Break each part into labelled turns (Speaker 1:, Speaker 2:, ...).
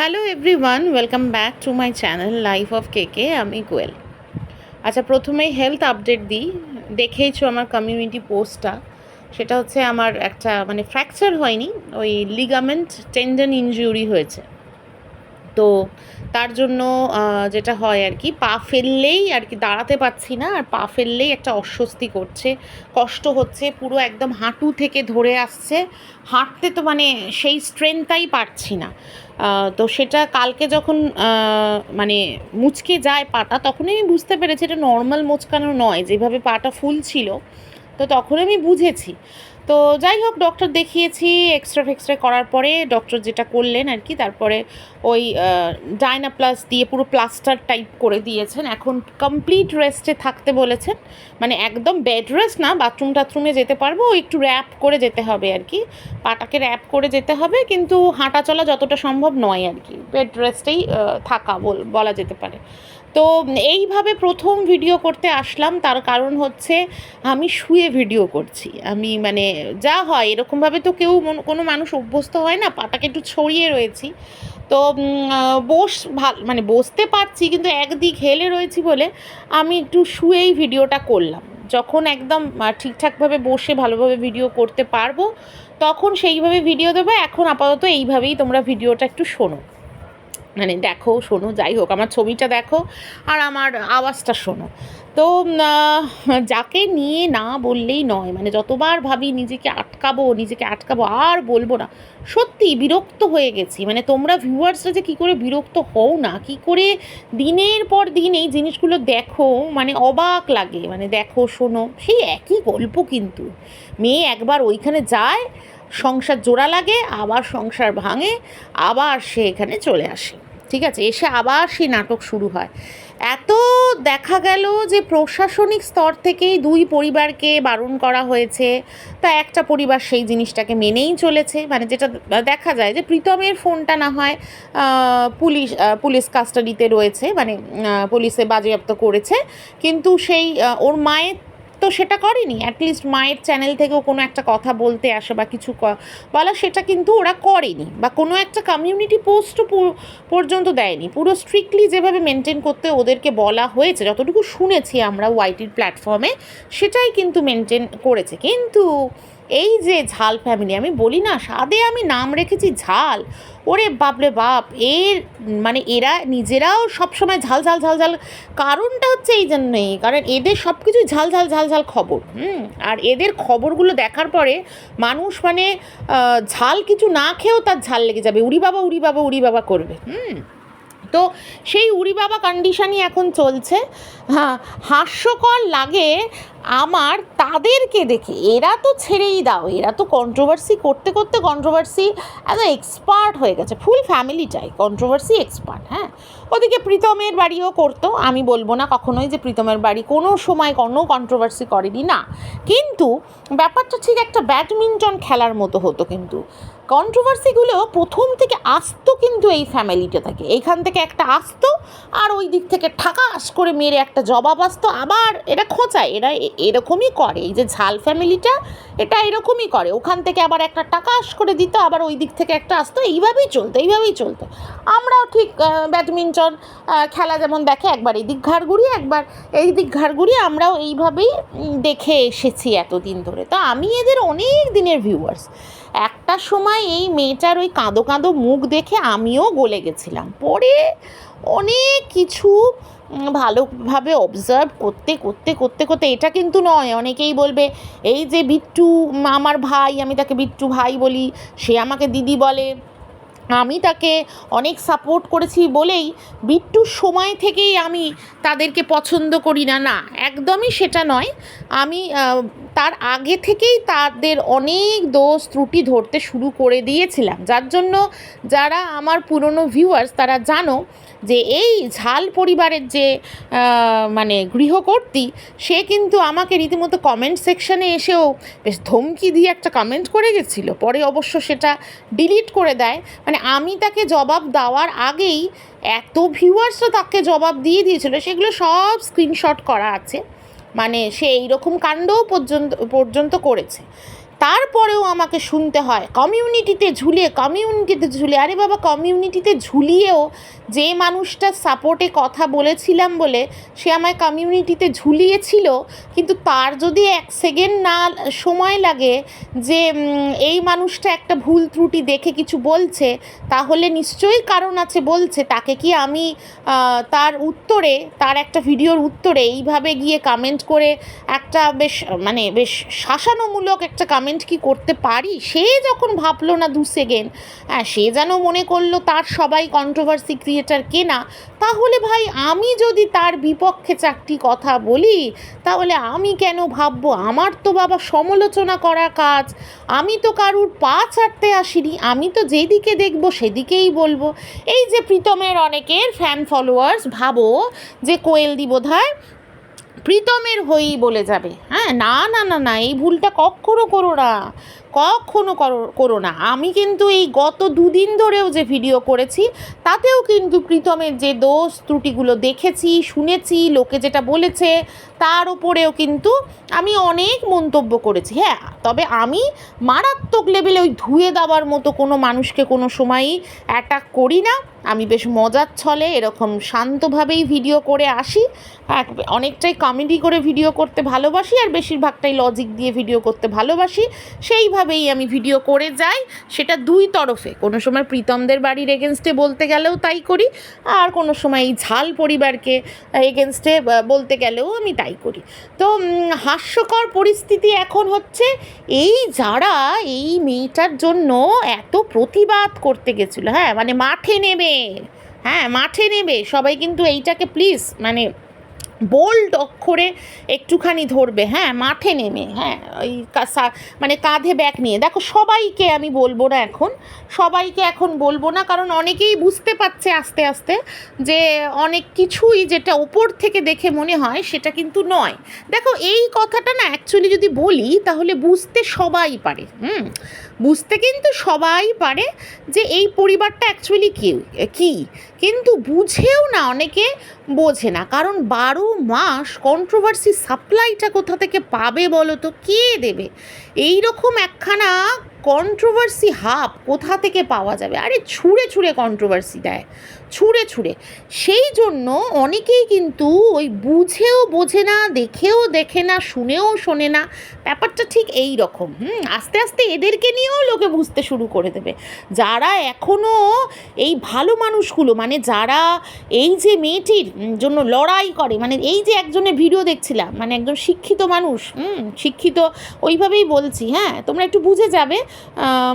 Speaker 1: Hello everyone welcome back to my channel life of K K আমি কোয়েল আচ্ছা প্রথমেই health update দিই। দেখেইছো আমার কমিউনিটি পোস্টটা সেটা হচ্ছে আমার একটা মানে ফ্র্যাকচার হয়নি, ওই লিগামেন্ট টেন্ডন ইনজুরি হয়েছে। তো তার জন্য যেটা হয় আর কি, পা ফেললেই আর কি দাঁড়াতে পারছি না, আর পা ফেললেই একটা অস্বস্তি করছে, কষ্ট হচ্ছে, পুরো একদম হাঁটু থেকে ধরে আসছে, হাঁটতে তো মানে সেই স্ট্রেংথটাই পারছি না। তো সেটা কালকে যখন মানে মুচকে যায় পাটা, তখনই আমি বুঝতে পেরেছি এটা নর্মাল মোচকানো নয়, যেভাবে পাটা ফুল ছিল তো তখন আমি বুঝেছি। তো যাই হোক ডক্টর দেখিয়েছি এক্সরে ফেক্সরে করার পরে ডক্টর যেটা করলেন আর কি, তারপরে ওই ডাইনা প্লাস দিয়ে পুরো প্লাস্টার টাইপ করে দিয়েছেন। এখন কমপ্লিট রেস্টে থাকতে বলেছেন। মানে একদম বেড রেস্ট না বাথরুম টাথরুমে যেতে পারব একটু র্যাপ করে যেতে হবে আর কি। পাটাকে র্যাপ করে যেতে হবে, কিন্তু হাঁটা চলা যতটা সম্ভব নয় আর কি। বেড রেস্টেই থাকা বলা যেতে পারে। তো এইভাবে প্রথম ভিডিও করতে আসলাম। তার কারণ হচ্ছে, আমি শুয়ে ভিডিও করছি। আমি মানে যা হয়, এরকমভাবে তো কেউ কোনো মানুষ অভ্যস্ত হয় না। পাটাকে একটু ছড়িয়ে রয়েছি। তো বস, ভালো মানে বসতে পারছি, কিন্তু একদিক হেলে রয়েছি বলে আমি একটু শুয়েই ভিডিওটা করলাম। যখন একদম ঠিকঠাকভাবে বসে ভালোভাবে ভিডিও করতে পারব, তখন সেইভাবে ভিডিও দেবো। এখন আপাতত এইভাবেই তোমরা ভিডিওটা একটু শোনো। মানে দেখো, শোনো, যাই হোক, আমার ছবিটা দেখো আর আমার আওয়াজটা শোনো। তো যাকে নিয়ে না বললেই নয় মানে যতবার ভাবি নিজেকে আটকাবো নিজেকে আটকাবো, আর বলব না, সত্যি বিরক্ত হয়ে গেছি। মানে তোমরা ভিউয়ার্সরা যে কী করে বিরক্ত হও না, কী করে দিনের পর দিন এই জিনিসগুলো দেখো মানে অবাক লাগে। মানে দেখো, শোনো, সেই একই গল্প কিন্তু। মেয়ে একবার ওইখানে যায়, সংসার জোড়া লাগে, আবার সংসার ভাঙে, আবার সে এখানে চলে আসে। ঠিক আছে? এসে আবার সেই নাটক শুরু হয়। এত দেখা গেল যে প্রশাসনিক স্তর থেকেই দুই পরিবারকে বারণ করা হয়েছে। তা একটা পরিবার সেই জিনিসটাকে মেনেই চলেছে। মানে যেটা দেখা যায় যে প্রীতমের ফোনটা না হয় পুলিশ পুলিশ কাস্টাডিতে রয়েছে। মানে পুলিশে বাজেয়াপ্ত করেছে। কিন্তু সেই ওর মায়ের তো সেটা করেনি। অ্যাটলিস্ট মায়ের চ্যানেল থেকেও কোনো একটা কথা বলতে আসে বা কিছু বলা সেটা কিন্তু ওরা করেনি বা কোনো একটা কমিউনিটি পোস্টও পর্যন্ত দেয়নি। পুরো স্ট্রিক্টলি যেভাবে মেনটেন করতে ওদেরকে বলা হয়েছে, যতটুকু শুনেছি আমরা ওয়াইটির প্ল্যাটফর্মে সেটাই কিন্তু মেনটেন করেছে। কিন্তু এই যে ঝাল ফ্যামিলি আমি বলি না, স্বাদে আমি নাম রেখেছি ঝাল। ওরে বাপরে বাপ, এর মানে এরা নিজেরাও সবসময় ঝাল ঝাল ঝাল ঝাল, কারণটা হচ্ছে এই জন্যই, কারণ এদের সব কিছুই ঝাল ঝাল ঝাল ঝাল খবর, হুম? আর এদের খবরগুলো দেখার পরে মানুষ মানে ঝাল কিছু না খেয়েও তার ঝাল লেগে যাবে, উড়ি বাবা উড়ি বাবা উড়ি বাবা করবে, হুম? তো সেই উড়ি বাবা কন্ডিশনই এখন চলছে। হ্যাঁ হাস্যকর লাগে আমার তাদেরকে দেখে। এরা তো ছেড়েই দাও। এরা তো কন্ট্রোভার্সি করতে করতে কন্ট্রোভার্সি এত এক্সপার্ট হয়ে গেছে। ফুল ফ্যামিলিটাই কন্ট্রোভার্সি এক্সপার্ট হ্যাঁ। ওদিকে প্রীতমের বাড়িও করতো। আমি বলব না কখনোই যে প্রীতমের বাড়ি কোনো সময় কোনো কন্ট্রোভার্সি করেনি, না। কিন্তু ব্যাপারটা ঠিক একটা ব্যাডমিন্টন খেলার মতো হতো কিন্তু। কন্ট্রোভার্সিগুলো প্রথম থেকে আসতো কিন্তু এই ফ্যামিলিটা থেকে। এখান থেকে একটা আসতো আর ওই দিক থেকে ঠাকাস করে মেরে একটা জবাব আসতো। আবার এটা খোঁচায়, এরা এরকমই করে। এই যে ঝাল ফ্যামিলিটা, এটা এরকমই করে। ওখান থেকে আবার একটা টাকাস করে দিত, আবার ওই দিক থেকে একটা আসতো। এইভাবেই চলতো এইভাবেই চলতো। আমরাও ঠিক ব্যাডমিন্টন খেলা যেমন দেখে একবার এই দিক ঘাড় ঘুরিয়ে, একবার এই দিক ঘাড় ঘুরিয়ে আমরাও এইভাবেই দেখে এসেছি এতদিন ধরে। তো আমি এদের অনেক দিনের ভিউয়ার্স একটা সময় এই মেয়েটার ওই কাঁদো কাঁদো মুখ দেখে আমিও গলে গেছিলাম। পরে অনেক কিছু ভালোভাবে অবজার্ভ করতে করতে করতে করতে এটা কিন্তু নয়। অনেকেই বলবে, এই যে বিট্টু, আমার ভাই, আমি তাকে বিট্টু ভাই বলি, সে আমাকে দিদি বলে। আমি তাকে অনেক সাপোর্ট করেছি বলেই বিট্টুর সময় থেকেই আমি তাদেরকে পছন্দ করি না। না, একদমই সেটা নয়। আমি তার আগে থেকেই তাদের অনেক দোষ ত্রুটি ধরতে শুরু করে দিয়েছিলাম। যার জন্য যারা আমার পুরনো ভিউয়ার্স তারা জানো যে এই ঝাল পরিবারের যে মানে গৃহকর্ত্রী, সে কিন্তু আমাকে রীতিমতো কমেন্ট সেকশনে এসেও বেশ ধমকি দিয়ে একটা কমেন্ট করে গেছিল। পরে অবশ্য সেটা ডিলিট করে দেয়। মানে আমি তাকে জবাব দেওয়ার আগেই এত ভিউয়ার্সও তাকে জবাব দিয়ে দিয়েছিল। সেগুলো সব স্ক্রিনশট করা আছে। মানে সে এইরকম কাণ্ডও পর্যন্ত পর্যন্ত করেছে। তারপরেও আমাকে শুনতে হয়। কমিউনিটিতে ঝুলিয়ে কমিউনিটিতে ঝুলিয়ে, আরে বাবা, কমিউনিটিতে ঝুলিয়েও যে মানুষটার সাপোর্টে কথা বলেছিলাম বলে সে আমায় কমিউনিটিতে ঝুলিয়েছিল, কিন্তু তার যদি এক সেকেন্ড না সময় লাগে যে এই মানুষটা একটা ভুল ত্রুটি দেখে কিছু বলছে, তাহলে নিশ্চয়ই কারণ আছে বলছে। তাকে কি আমি তার উত্তরে, তার একটা ভিডিওর উত্তরে এইভাবে গিয়ে কমেন্ট করে একটা বেশ মানে বেশ শাসানোমূলক একটা কমেন্ট কি করতে পারি? সে যখন ভাবলো না দু সেকেন্ড হ্যাঁ সে যেন মনে করল তার সবাই কন্ট্রোভার্সি ক্রিয়েটার কেনা, তাহলে ভাই আমি যদি তার বিপক্ষে চারটি কথা বলি, তাহলে আমি কেন ভাববো? আমার তো বাবা সমালোচনা করা কাজ, আমি তো কারুর পা ছাড়তে আসিনি, আমি তো যেদিকে দেখব সেদিকেই বলব। এই যে প্রীতমের অনেকের ফ্যান ফলোয়ার্স ভাবো যে কোয়েল দি বোধহয় প্রীতমের হয়েই বলে যাবে। হ্যাঁ না না না না এই ভুলটা কখনো করো না। কখনো করো না। আমি কিন্তু এই গত দুদিন ধরেও যে ভিডিও করেছি, তাতেও কিন্তু প্রীতমের যে দোষ ত্রুটিগুলো দেখেছি, শুনেছি, লোকে যেটা বলেছে, তার উপরেও কিন্তু আমি অনেক মন্তব্য করেছি। হ্যাঁ তবে আমি মারাত্মক লেভেলে ওই ধুয়ে দেওয়ার মতো কোনো মানুষকে কোনো সময়ই অ্যাটাক করি না। আমি বেশ মজার ছলে এরকম শান্তভাবেই ভিডিও করে আসি। অনেকটাই কমেডি করে ভিডিও করতে ভালোবাসি, আর বেশিরভাগটাই লজিক দিয়ে ভিডিও করতে ভালোবাসি। সেইভাবেই আমি ভিডিও করে যাই, সেটা দুই তরফে। কোনো সময় প্রীতমদের বাড়ির এগেনস্টে বলতে গেলেও তাই করি, আর কোনো সময় এই ঝাল পরিবারকে এগেনস্টে বলতে গেলেও আমি তাই করি। তো হাস্যকর পরিস্থিতি এখন হচ্ছে, এই যারা এই মেয়েটার জন্য এত প্রতিবাদ করতে গেছিল হ্যাঁ মানে মাঠে নেবে হ্যাঁ মাঠে নেবে সবাই কিন্তু এইটাকে প্লিজ মানে বোল্ড অক্ষরে একটুখানি ধরবে হ্যাঁ মাঠে নেমে হ্যাঁ ওই মানে কাঁধে ব্যাগ নিয়ে। দেখো, সবাইকে আমি বলব না এখন, সবাইকে এখন বলব না, কারণ অনেকেই বুঝতে পারছে আস্তে আস্তে যে অনেক কিছুই যেটা ওপর থেকে দেখে মনে হয় সেটা কিন্তু নয়। দেখো, এই কথাটা না অ্যাকচুয়ালি যদি বলি, তাহলে বুঝতে সবাই পারে, হুম? বুঝতে কিন্তু সবাই পারে যে এই পরিবারটা অ্যাকচুয়ালি কেউ কী। কিন্তু বুঝেও না অনেকে বোঝে না। কারণ বারো মাস কন্ট্রোভার্সি সাপ্লাইটা কোথা থেকে পাবে বলো তো? কে দেবে? এই রকম একখানা কন্ট্রোভার্সি হাব কোথা থেকে পাওয়া যাবে? আরে ছুঁড়ে ছুঁড়ে কন্ট্রোভার্সি দেয়। ছুঁড়ে ছুঁড়ে। সেই জন্য অনেকেই কিন্তু ওই বুঝেও বোঝে না, দেখেও দেখে না, শুনেও শোনে না। ব্যাপারটা ঠিক এই রকম। হুম, আস্তে আস্তে এদেরকে নিয়েও লোকে বুঝতে শুরু করে দেবে। যারা এখনও এই ভালো মানুষগুলো মানে যারা এই যে মেয়েটির জন্য লড়াই করে মানে এই যে একজনের ভিডিও দেখছিলাম মানে একজন শিক্ষিত মানুষ, হুম, শিক্ষিত, ওইভাবেই বলছি হ্যাঁ তোমরা একটু বুঝে যাবে।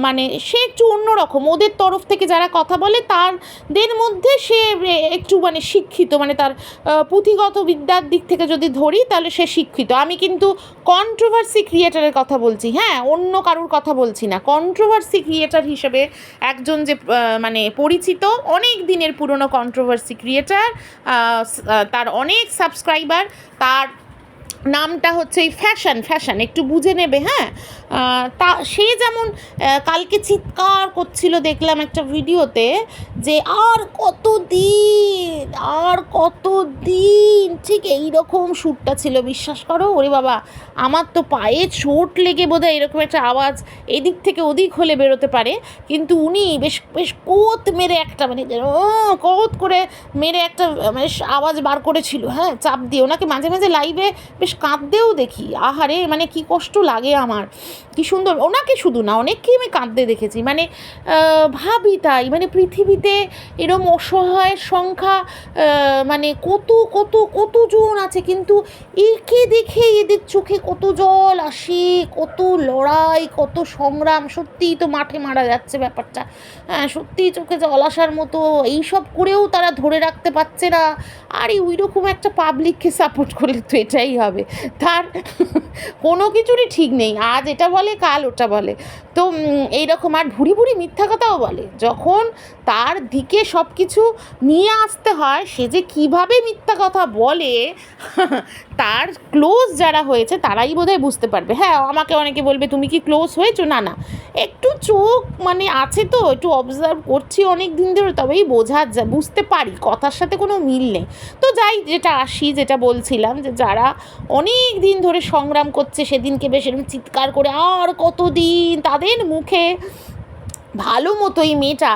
Speaker 1: মানে সে একটু অন্যরকম। ওদের তরফ থেকে যারা কথা বলে, তাদের মধ্যে সে একটু মানে শিক্ষিত মানে তার পুঁথিগত বিদ্যার দিক থেকে যদি ধরি, তাহলে সে শিক্ষিত। আমি কিন্তু কন্ট্রোভার্সি ক্রিয়েটারের কথা বলছি হ্যাঁ? অন্য কারুর কথা বলছি না। কন্ট্রোভার্সি ক্রিয়েটার হিসেবে একজন যে মানে পরিচিত, অনেক দিনের পুরনো কন্ট্রোভার্সি ক্রিয়েটার তার অনেক সাবস্ক্রাইবার তার নামটা হচ্ছে এই ফ্যাশন ফ্যাশন একটু বুঝে নেবে হ্যাঁ? তা সে যেমন কালকে চিৎকার করছিল দেখলাম একটা ভিডিওতে যে আর কত দিন আর কত দিন ঠিক এই রকম সুরটা ছিল, বিশ্বাস করো? ওরে বাবা, আমার তো পায়ে চোট লেগে বোধহয় এরকম একটা আওয়াজ এদিক থেকে ওদিক হলে বেরোতে পারে, কিন্তু উনি বেশ বেশ কোত মেরে একটা মানে কোত করে মেরে একটা মানে আওয়াজ বার করেছিল হ্যাঁ চাপ দিয়ে। ওনাকে মাঝে মাঝে লাইভে বেশ কাঁদতেও দেখি। আহারে মানে কি কষ্ট লাগে আমার। কি সুন্দর, ওনাকে শুধু না, অনেককেই আমি কাঁদতে দেখেছি। মানে ভাবি তাই মানে পৃথিবীতে এরম অসহায়ের সংখ্যা মানে কত কত, কতজন আছে, কিন্তু একে দেখে এদের চোখে কত জল আসে, কত লড়াই, কত সংগ্রাম, সত্যিই তো মাঠে মারা যাচ্ছে ব্যাপারটা। হ্যাঁ সত্যিই চোখে জল আসার মতো, এইসব করেও তারা ধরে রাখতে পারছে না। আরে ওই রকম একটা পাবলিককে সাপোর্ট করলে তো এটাই হবে। তার, কোনো কিছুরই ঠিক নেই। আজ এটা বলে, কাল ওটা বলে। তো এইরকম আর ভুরি ভুরি মিথ্যা কথাও বলে। যখন তার দিকে সব কিছু নিয়ে আসতে হয়, সে যে কীভাবে মিথ্যা কথা বলে, তার ক্লোজ যারা হয়েছে, তারাই বোধহয় বুঝতে পারবে। হ্যাঁ আমাকে অনেকে বলবে, তুমি কি ক্লোজ হয়েছো? না না। একটু চোখ মানে আছে তো, একটু অবজার্ভ করছি অনেক দিন ধরে, তবেই বোঝা যা, বুঝতে পারি। কথার সাথে কোনো মিল নেই। তো যাই, যেটা আসি, যেটা বলছিলাম যে, যারা অনেক দিন ধরে সংগ্রাম করছে, সেদিনকে বেশ এরকম চিৎকার করে আর কতদিন তাদের মুখে ভালো মতোই মেয়েটা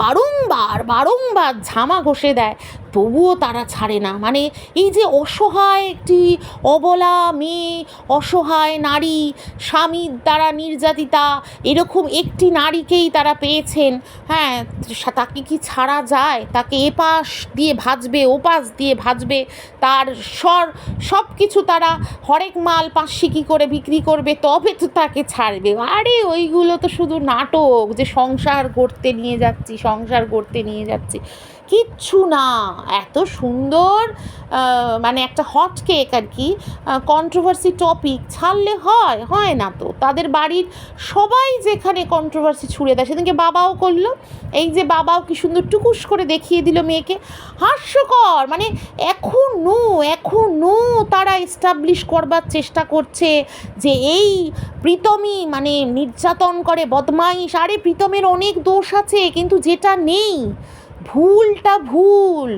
Speaker 1: বারংবার বারংবার ঝামা ঘষে দেয়, তবুও তারা ছাড়ে না। মানে এই যে অসহায় একটি অবলা মেয়ে, অসহায় নারী স্বামীর দ্বারা নির্যাতিতা, এরকম একটি নারীকেই তারা পেয়েছেন। হ্যাঁ তাকে কি ছাড়া যায়? তাকে এপাশ দিয়ে ভাজবে, ওপাশ দিয়ে ভাজবে, তার স্বর সব কিছু তারা হরেক মাল পাঁচশিকি করে বিক্রি করবে, তবে তো তাকে ছাড়বে। আরে ওইগুলো তো শুধু নাটক যে সংসার করতে নিয়ে যাচ্ছি সংসার করতে নিয়ে যাচ্ছি। কিচ্ছু না। এত সুন্দর মানে একটা হট কেক আর কি কন্ট্রোভার্সি টপিক ছাড়লে হয় হয় না তো। তাদের বাড়ির সবাই যেখানে কন্ট্রোভার্সি ছুড়ে দেয়, সেদিনকে বাবাও করল। এই যে বাবাও কি সুন্দর টুকুস করে দেখিয়ে দিল মেয়েকে। হাস্যকর! মানে এখনও এখনও তারা এস্টাবলিশ করবার চেষ্টা করছে যে এই প্রীতমই মানে নির্যাতন করে, বদমাইশ। আরে প্রীতমের অনেক দোষ আছে, কিন্তু যেটা নেই ভুলটা ভুল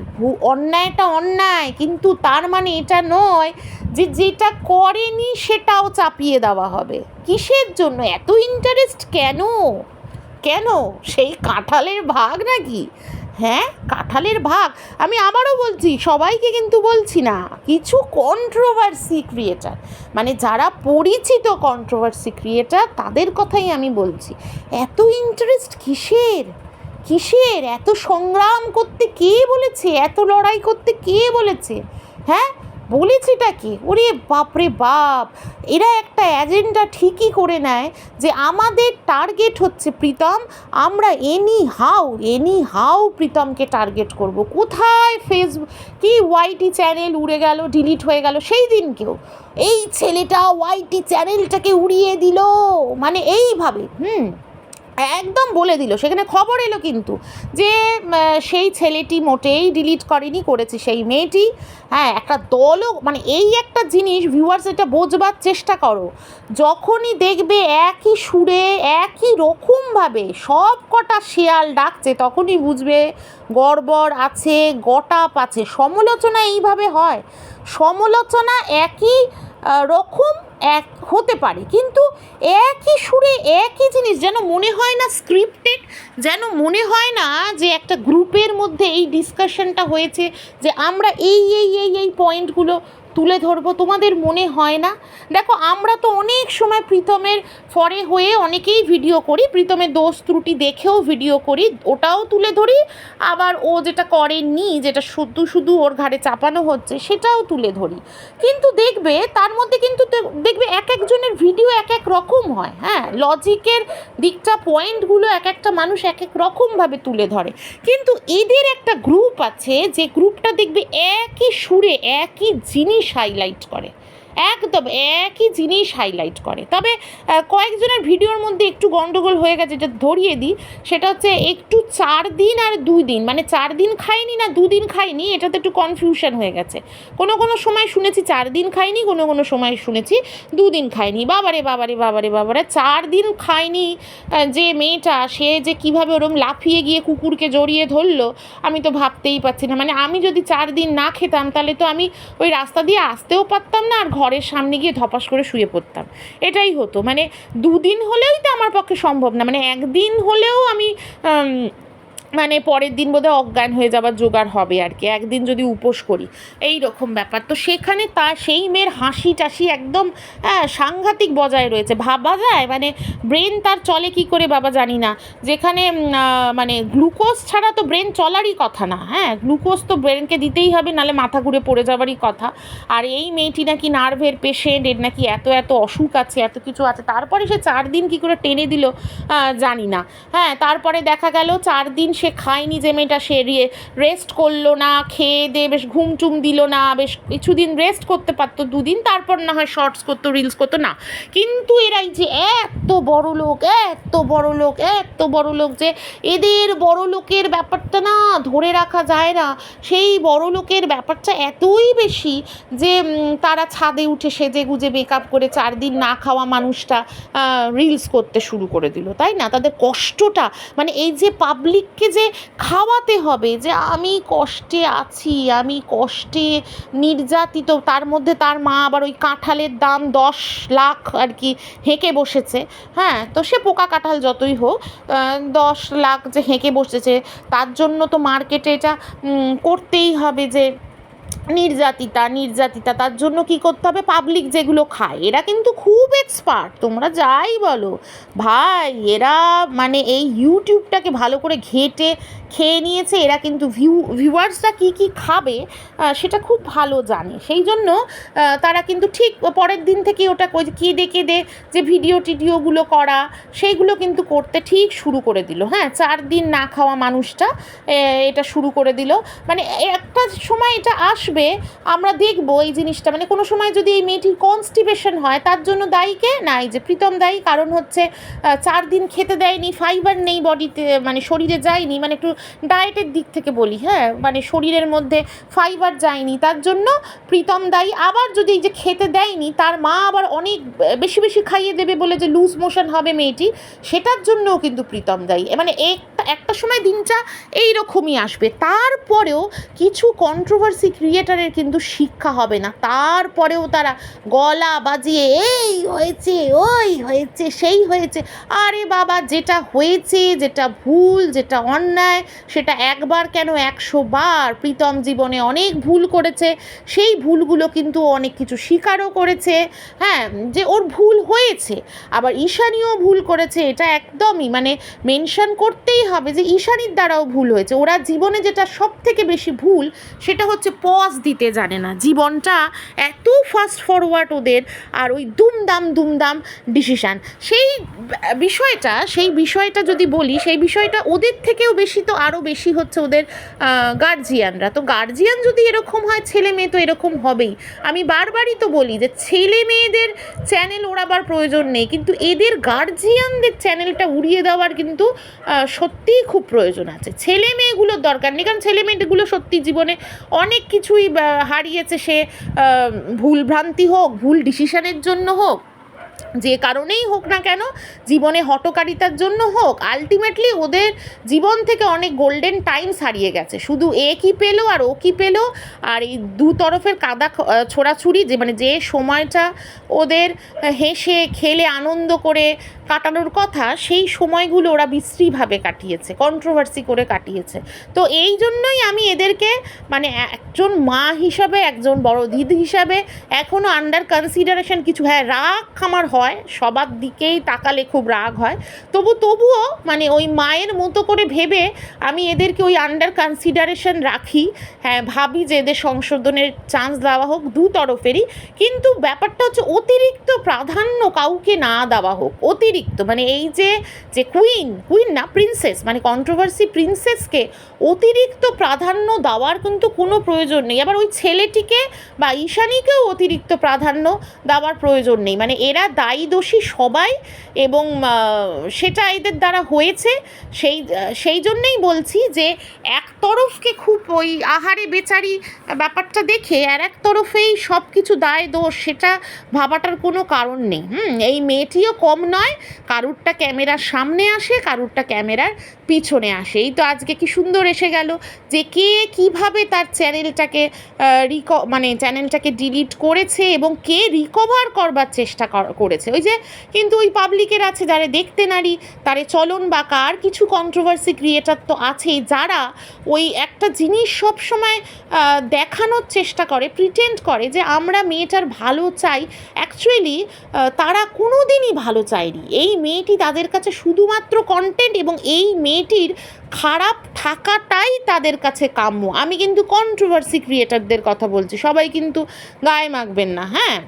Speaker 1: অন্যায়টা অন্যায়, কিন্তু তার মানে এটা নয় যে যেটা করেনি সেটাও চাপিয়ে দেওয়া হবে। কিসের জন্য? এত ইন্টারেস্ট কেন? কেন? সেই কাঁঠালের ভাগ নাকি? হ্যাঁ কাঁঠালের ভাগ। আমি আবারও বলছি, সবাইকে কিন্তু বলছি না, কিছু কন্ট্রোভার্সি ক্রিয়েটার মানে যারা পরিচিত কন্ট্রোভার্সি ক্রিয়েটার তাদের কথাই আমি বলছি। এত ইন্টারেস্ট কিসের? কিসের? এত সংগ্রাম করতে কে বলেছে? এত লড়াই করতে কে বলেছে? হ্যাঁ? বলেছেটা কি? ওরে বাপরে বাপ! এরা একটা এজেন্ডা ঠিকই করে নেয় যে আমাদের টার্গেট হচ্ছে প্রীতম। আমরা এনি হাউ এনি হাউ প্রীতমকে টার্গেট করব। কোথায় ফেসবুক কি ওয়াইটি চ্যানেল উড়ে গেল ডিলিট হয়ে গেল? সেই দিনকেও এই ছেলেটা ওয়াইটি চ্যানেলটাকে উড়িয়ে দিল। মানে এইভাবে, হুম? একদম বলে দিল। সেখানে খবর এলো কিন্তু যে সেই ছেলেটি মোটেই ডিলিট করেনি, করেছে সেই মেয়েটি। হ্যাঁ একটা দলও মানে এই একটা জিনিস ভিউয়ার্স এটা বোঝবার চেষ্টা করো। যখনই দেখবে একই সুরে, একই রকমভাবে সব কটা শেয়াল ডাকছে, তখনই বুঝবে গড়বড় আছে, গটাপ আছে। সমালোচনা এইভাবে হয়। সমালোচনা একই রকম এক হতে পারে। কিন্তু একই সুরে একই জিনিস যেন মনে হয় না স্ক্রিপ্টেড যেন মনে হয় না যে একটা গ্রুপের মধ্যে এই ডিসকাশনটা হয়েছে, যে আমরা এই এই এই এই পয়েন্টগুলো তুলে ধরবো, তোমাদের মনে হয় না? দেখো, আমরা তো অনেক সময় প্রীতমের ফরে হয়ে অনেকেই ভিডিও করি, প্রীতমের দোষ ত্রুটি দেখেও ভিডিও করি, ওটাও তুলে ধরি, আবার ও যেটা করেনি, যেটা শুধু শুধু ওর ঘাড়ে চাপানো হচ্ছে, সেটাও তুলে ধরি। কিন্তু দেখবে, তার মধ্যে কিন্তু দেখবে এক একজনের ভিডিও এক এক রকম হয় হ্যাঁ? লজিকের দিকটা পয়েন্টগুলো এক একটা মানুষ এক এক রকমভাবে তুলে ধরে। কিন্তু এদের একটা গ্রুপ আছে, যে গ্রুপটা দেখবে একই সুরে, একই জিনিস হাইলাইট করে। একদম একই জিনিস হাইলাইট করে। তবে কয়েকজনের ভিডিওর মধ্যে একটু গন্ডগোল হয়ে গেছে, যেটা ধরিয়ে দিই, সেটা হচ্ছে একটু চার দিন আর দুই দিন। মানে চার দিন খাইনি না দুদিন খাইনি, এটাতে একটু কনফিউশন হয়ে গেছে। কোনো কোনো সময় শুনেছি চার দিন খাইনি, কোনো কোনো সময় শুনেছি দুদিন খাইনি। বাবারে বাবারে বাবারে বাবারে, চার দিন খাইনি যে মেয়েটা, সে যে কীভাবে ওরম লাফিয়ে গিয়ে কুকুরকে জড়িয়ে ধরলো, আমি তো ভাবতেই পারছি না। মানে আমি যদি চার দিন না খেতাম, তাহলে তো আমি ওই রাস্তা দিয়ে আসতেও পারতাম না আর ঘরের সামনে গিয়ে ধপাস করে শুয়ে পড়তাম। এটাই হতো। মানে দুদিন হলেই তো আমার পক্ষে সম্ভব না। মানে একদিন হলেও আমি মানে পরের দিন বোধহয় অজ্ঞান হয়ে যাবার জোগাড় হবে আর কি। একদিন যদি উপোস করি। এই রকম ব্যাপার। তো সেখানে তা সেই মেয়ের হাসি টাসি একদম হ্যাঁ সাংঘাতিক বজায় রয়েছে। ভাবা যায়? মানে ব্রেন তার চলে কি করে বাবা জানি না। যেখানে মানে গ্লুকোজ ছাড়া তো ব্রেন চলারই কথা না হ্যাঁ? গ্লুকোজ তো ব্রেনকে দিতেই হবে, নালে মাথা ঘুরে পড়ে যাবারই কথা। আর এই মেয়েটি নাকি নার্ভের পেশেন্ট এর নাকি এত এত অসুখ আছে, এত কিছু আছে। তারপরে সে চার দিন কি করে টেনে দিল জানি না। হ্যাঁ তারপরে দেখা গেল, চার দিন সে খায়নি যে মেয়েটা, সে রেস্ট করল না, খেয়ে দিয়ে বেশ ঘুম টুম দিল না, বেশ কিছুদিন রেস্ট করতে পারতো, দুদিন তারপর না হয় শর্টস করতো রিলস করতো, না। কিন্তু এরাই যে এত বড় লোক, এত বড় লোক, এত বড় লোক যে এদের বড় লোকের ব্যাপারটা না ধরে রাখা যায় না। সেই বড় লোকের ব্যাপারটা এতই বেশি যে তারা ছাদে উঠে সেজে গুজে মেকআপ করে চার দিন না খাওয়া মানুষটা রিলস করতে শুরু করে দিল, তাই না? তাদের কষ্টটা মানে এই যে পাবলিককে যে খাওয়াতে হবে, যে আমি কষ্টে আছি, আমি কষ্টে নির্যাতিত, তার মধ্যে তার মা আবার ওই কাঁঠালের দাম দশ লাখ আর কি হেঁকে বসেছে। হ্যাঁ তো সে পোকা কাঁঠাল যতই হোক দশ লাখ যে হেঁকে বসেছে, তার জন্য তো মার্কেটে এটা করতেই হবে যে নির্যাতিতা নির্যাতিতা, তার জন্য কি করতে হবে? পাবলিক যেগুলো খায়, এরা কিন্তু খুব এক্সপার্ট তোমরা যাই বলো। ভাই, এরা মানে এই ইউটিউবটাকে ভালো করে ঘেটে খেয়ে নিয়েছে, এরা কিন্তু ভিউ ভিউয়ার্সরা কী কী খাবে সেটা খুব ভালো জানে। সেই জন্য তারা কিন্তু ঠিক পরের দিন থেকে ওটা কেঁদে কেঁদে যে ভিডিও টিডিওগুলো করা, সেইগুলো কিন্তু করতে ঠিক শুরু করে দিল। হ্যাঁ চার দিন না খাওয়া মানুষটা এটা শুরু করে দিল। মানে একটা সময় এটা আসবে, আমরা দেখব এই জিনিসটা। মানে কোনো সময় যদি এই মেয়েটির কনস্টিপেশন হয়, তার জন্য দায়ী কে? না এই যে, প্রীতম দায়ী। কারণ হচ্ছে চার দিন খেতে দেয়নি ফাইবার নেই বডিতে মানে শরীরে যায়নি। মানে একটু ডায়েটের দিক থেকে বলি হ্যাঁ? মানে শরীরের মধ্যে ফাইবার যায়নি, তার জন্য প্রীতম দায়ী। আবার যদি যে খেতে দেয়নি, তার মা আবার অনেক বেশি বেশি খাইয়ে দেবে বলে যে লুজ মোশন হবে মেয়েটি, সেটার জন্যও কিন্তু প্রীতম দায়ী। মানে একটা একটা সময় দিনটা এইরকমই আসবে। তারপরেও কিছু কন্ট্রোভার্সি ক্রিয়েটারের কিন্তু শিক্ষা হবে না। তারপরেও তারা গলা বাজিয়ে, এই হয়েছে, ওই হয়েছে, সেই হয়েছে। আরে বাবা, যেটা হয়েছে, যেটা ভুল, যেটা অন্যায় সেটা একবার কেন একশো বার প্রীতম জীবনে অনেক ভুল করেছে, সেই ভুলগুলো কিন্তু অনেক কিছু স্বীকারও করেছে হ্যাঁ যে ওর ভুল হয়েছে, আবার ঈশানীও ভুল করেছে, এটা একদমই মানে মেনশন করতেই হবে যে ঈশানীর দ্বারাও ভুল হয়েছে। ওরা জীবনে যেটা সব থেকে বেশি ভুল, সেটা হচ্ছে পজ দিতে জানে না। জীবনটা এত ফাস্ট ফরওয়ার্ড ওদের, আর ওই দুমদাম দুমদাম ডিসিশান সেই বিষয়টা সেই বিষয়টা যদি বলি, সেই বিষয়টা ওদের থেকেও বেশি তো আরও বেশি হচ্ছে ওদের গার্জিয়ানরা তো গার্জিয়ান যদি এরকম হয়, ছেলে মেয়ে তো এরকম হবেই। আমি বারবারই তো বলি যে, ছেলে মেয়েদের চ্যানেল ওড়াবার প্রয়োজন নেই। কিন্তু এদের গার্জিয়ানদের চ্যানেলটা উড়িয়ে দেওয়ার কিন্তু সত্যিই খুব প্রয়োজন আছে। ছেলে মেয়েগুলোর দরকার নেই। কারণ ছেলে মেয়েগুলো সত্যি জীবনে অনেক কিছুই হারিয়েছে সে ভুল ভ্রান্তি হোক, ভুল ডিসিশনের জন্য হোক। যে কারণেই হোক না কেন, জীবনে হটকারিতার জন্য হোক আলটিমেটলি ওদের জীবন থেকে অনেক গোল্ডেন টাইমস হারিয়ে গেছে। শুধু এ কি পেল আর ও কি পেল, আর এই দু তরফের কাদা ছোড়াছুড়ি যে মানে যে সময়টা ওদের হেসে, খেলে, আনন্দ করে কাটানোর কথা, সেই সময়গুলো ওরা বিশ্রীভাবে কাটিয়েছে কন্ট্রোভার্সি করে কাটিয়েছে। তো এই জন্যই আমি এদেরকে মানে একজন মা হিসাবে, একজন বড় দিদি হিসাবে এখনও আন্ডার কনসিডারেশন কিছু হ্যাঁ রাগ আমার হয়, সবার দিকেই তাকালে খুব রাগ হয়। তবু, তবুও মানে ওই মায়ের মতো করে ভেবে আমি এদেরকে ওই আন্ডার কনসিডারেশন রাখি। হ্যাঁ ভাবি যে এদের সংশোধনের চান্স দেওয়া হোক, দু তরফেরই। কিন্তু ব্যাপারটা হচ্ছে অতিরিক্ত প্রাধান্য কাউকে না দেওয়া হোক অতিরিক্ত মানে এই যে যে কুইন কুইন না প্রিন্সেস মানে কন্ট্রোভার্সি প্রিন্সেসকে অতিরিক্ত প্রাধান্য দেওয়ার কিন্তু কোনো প্রয়োজন নেই। আবার ওই ছেলেটিকে বা ঈশানীকেও অতিরিক্ত প্রাধান্য দেওয়ার প্রয়োজন নেই। মানে এরা দায়ী দোষী সবাই এবং সেটা এদের দ্বারা হয়েছে। সেই সেই জন্যেই বলছি যে এক তরফকে খুব ওই আহারে বেচারি ব্যাপারটা দেখে আর এক তরফেই সব কিছু দায় দোষ সেটা ভাবাটার কোনো কারণ নেই। হুম এই মেয়েটিও কম নয় কারুরটা ক্যামেরার সামনে আসে কারুরটা ক্যামেরার পিছনে আসে। এই তো আজকে কি সুন্দর এসে গেল যে কে কীভাবে তার চ্যানেলটাকে রিক মানে চ্যানেলটাকে ডিলিট করেছে এবং কে রিকভার করবার চেষ্টা করেছে। ওই যে কিন্তু ওই পাবলিকের আছে যারা দেখতে নারী তারে চলন বা কার কিছু কন্ট্রোভার্সি ক্রিয়েটার তো আছেই। যারা ওই একটা জিনিস সবসময় আহ, দেখানোর চেষ্টা করে প্রিটেন্ড করে যে আমরা মেয়েটার ভালো চাই। অ্যাকচুয়ালি তারা কোনো দিনই ভালো চায়নি। এই মেয়েটি তাদের কাছে শুধুমাত্র কন্টেন্ট এবং এই মেয়েটির খারাপ থাকাটাই তাদের কাছে কাম্য। আমি কিন্তু কন্ট্রোভার্সি ক্রিয়েটারদের কথা বলছি। সবাই কিন্তু গায়ে মাখবেন না হ্যাঁ?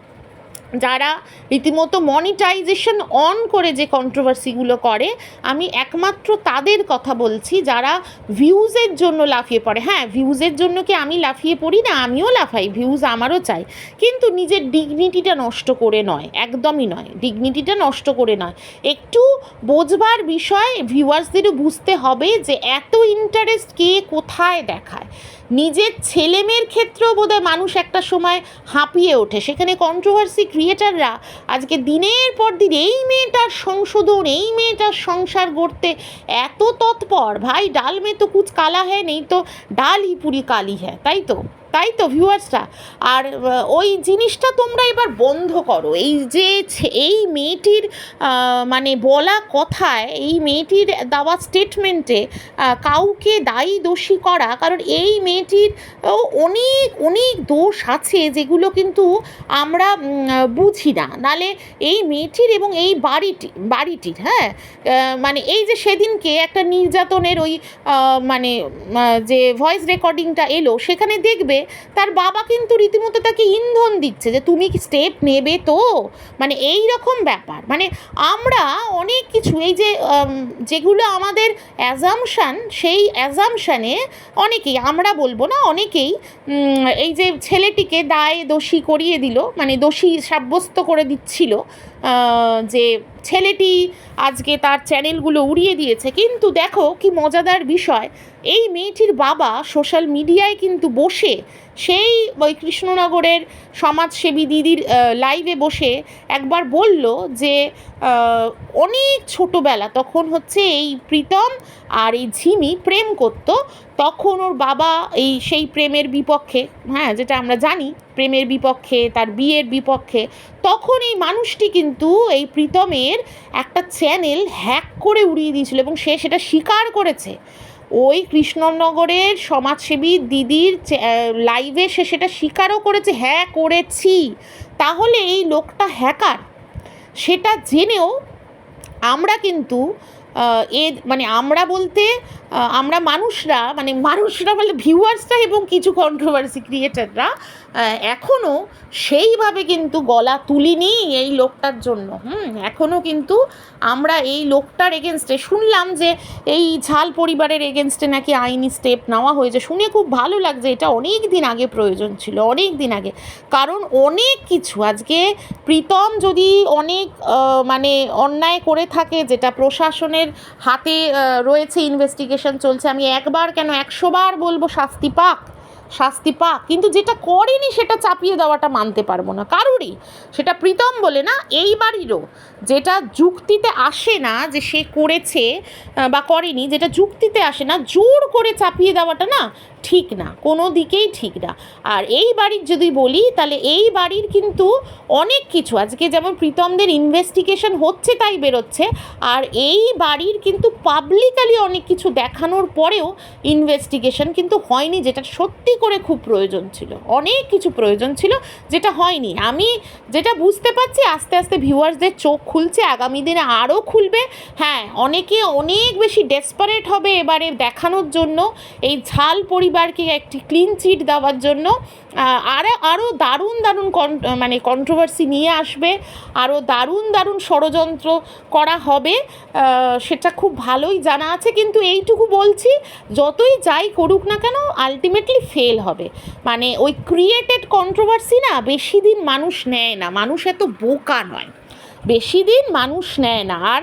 Speaker 1: যারা রীতিমতো মনিটাইজেশন অন করে যে কন্ট্রোভার্সিগুলো করে, আমি একমাত্র তাদের কথা বলছি যারা ভিউজের জন্য লাফিয়ে পড়ে। হ্যাঁ ভিউজের জন্য কি আমি লাফিয়ে পড়ি? না, আমিও লাফাই ভিউজ আমারও চাই। কিন্তু নিজের ডিগনিটিটা নষ্ট করে নয়, একদমই নয়। ডিগনিটিটা নষ্ট করে নয়। একটু বোঝবার বিষয় ভিউয়ার্সদেরও বুঝতে হবে যে এত ইন্টারেস্ট কে কোথায় দেখায়। নিজের ছেলেমেয়ের ক্ষেত্রেও বোধহয় মানুষ একটা সময় হাঁপিয়ে ওঠে। সেখানে কন্ট্রোভার্সি ক্রিয়েটাররা আজকে দিনের পর দিন এই মেয়েটার সংশোধন, এই মেয়েটার সংসার গড়তে এত তৎপর। ভাই, ডাল মেয়ে তো কুচ কালা হ্যাঁ নেই তো ডাল পুরি কালি হ্যাঁ তাই তো? তাই তো ভিউয়ার্সরা? আর ওই জিনিসটা তোমরা এবার বন্ধ করো। এই যে এই মেয়েটির মানে বলা কথায়, এই মেয়েটির দেওয়া স্টেটমেন্টে কাউকে দায়ী দোষী করা, কারণ এই মেয়েটির অনেক অনেক দোষ আছে যেগুলো কিন্তু আমরা বুঝি না। নালে এই মেয়েটির এবং এই বাড়িটি, বাড়িটির হ্যাঁ? মানে এই যে সেদিনকে একটা নির্যাতনের ওই মানে যে ভয়েস রেকর্ডিংটা এলো, সেখানে দেখবে তার বাবা কিন্তু রীতিমতো তাকে ইন্ধন দিচ্ছে যে তুমি কি স্টেপ নেবে তো? মানে এই রকম ব্যাপার। মানে আমরা অনেক কিছু, এই যে যেগুলো আমাদের অ্যাজামশান সেই অ্যাজামশানে অনেকেই, আমরা বলব না, অনেকেই এই যে ছেলেটিকে দায় দোষী করিয়ে দিল মানে দোষী সাব্যস্ত করে দিচ্ছিল যে ছেলেটি আজকে তার চ্যানেলগুলো উড়িয়ে দিয়েছে, কিন্তু দেখো কি মজাদার বিষয়, এই মেয়েটির বাবা সোশ্যাল মিডিয়ায় কিন্তু বসে সেই ওই কৃষ্ণনগরের সমাজসেবী দিদির লাইভে বসে একবার বলল যে অনেক ছোটোবেলা তখন হচ্ছে এই প্রীতম আর এই ঝিমি প্রেম করতো। তখন ওর বাবা এই সেই প্রেমের বিপক্ষে হ্যাঁ যেটা আমরা জানি, প্রেমের বিপক্ষে, তার বিয়ের বিপক্ষে, তখন এই মানুষটি কিন্তু এই প্রীতমের একটা চ্যানেল হ্যাক করে উড়িয়ে দিয়েছিল এবং সে সেটা স্বীকার করেছে। ওই কৃষ্ণনগরের সমাজসেবী দিদির লাইভে সে সেটা স্বীকারও করেছে হ্যাঁ করেছি। তাহলে এই লোকটা হ্যাকার? সেটা জেনেও আমরা কিন্তু এ মানে আমরা বলতে আমরা মানুষরা মানে মানুষরা বলে ভিউয়ার্সরা এবং কিছু কন্ট্রোভার্সি ক্রিয়েটাররা এখনও সেইভাবে কিন্তু গলা তুলিনি এই লোকটার জন্য। হুম এখনও কিন্তু আমরা এই লোকটার এগেনস্টে শুনলাম যে এই ঝাল পরিবারের এগেনস্টে নাকি আইনি স্টেপ নেওয়া হয়েছে। শুনে খুব ভালো লাগছে, এটা অনেক দিন আগে প্রয়োজন ছিল, অনেক দিন আগে। কারণ অনেক কিছু, আজকে প্রীতম যদি অনেক মানে অন্যায় করে থাকে, যেটা প্রশাসনের হাতে রয়েছে ইনভেস্টিগেশন চলছে, আমি একবার কেন একশো বার বলব, শাস্তি পাক শাস্তি পাক। কিন্তু যেটা করেনি সেটা চাপিয়ে দেওয়াটা মানতে পারব না। কারুরই? সেটা প্রীতম বলে না, এই বাড়িরও। যেটা যুক্তিতে আসে না যে সে করেছে বা করেনি, যেটা যুক্তিতে আসে না, জোর করে চাপিয়ে দেওয়াটা না ঠিক না, কোনো দিকেই ঠিক না। আর এই বাড়ির যদি বলি, তাহলে এই বাড়ির কিন্তু অনেক কিছু। আজকে যেমন প্রীতমদের ইনভেস্টিগেশন হচ্ছে, তাই বেরোচ্ছে। আর এই বাড়ির কিন্তু পাবলিকালি অনেক কিছু দেখানোর পরেও ইনভেস্টিগেশন কিন্তু হয়নি, যেটা সত্যি করে খুব প্রয়োজন ছিল। অনেক কিছু প্রয়োজন ছিল, যেটা হয়নি। আমি যেটা বুঝতে পারছি, আস্তে আস্তে ভিউয়ার্সদের চোখ খুলছে, আগামী দিনে আরও খুলবে। হ্যাঁ অনেকে অনেক বেশি ডেসপারেট হবে এবারে দেখানোর জন্য। এই ঝাল পরিবারকে একটি ক্লিন চিট দেওয়ার জন্য আরও আরও দারুণ দারুণ কন- মানে কন্ট্রোভার্সি নিয়ে আসবে আরও দারুণ দারুণ ষড়যন্ত্র করা হবে সেটা খুব ভালোই জানা আছে, কিন্তু এইটুকু বলছি, যতই যাই করুক না কেন আলটিমেটলি ফেল হবে। মানে ওই ক্রিয়েটেড কন্ট্রোভার্সি না, বেশি দিন মানুষ নেয় না, মানুষ এত বোকা নয়। বেশি দিন মানুষ নেয় না, আর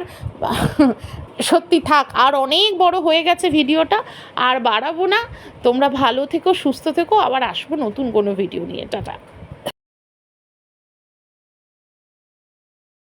Speaker 1: সত্যি থাক, আর অনেক বড় হয়ে গেছে ভিডিওটা, আর বাড়াবো না। তোমরা ভালো থেকো, সুস্থ থেকো, আবার আসব নতুন কোনো ভিডিও নিয়ে। টাটা।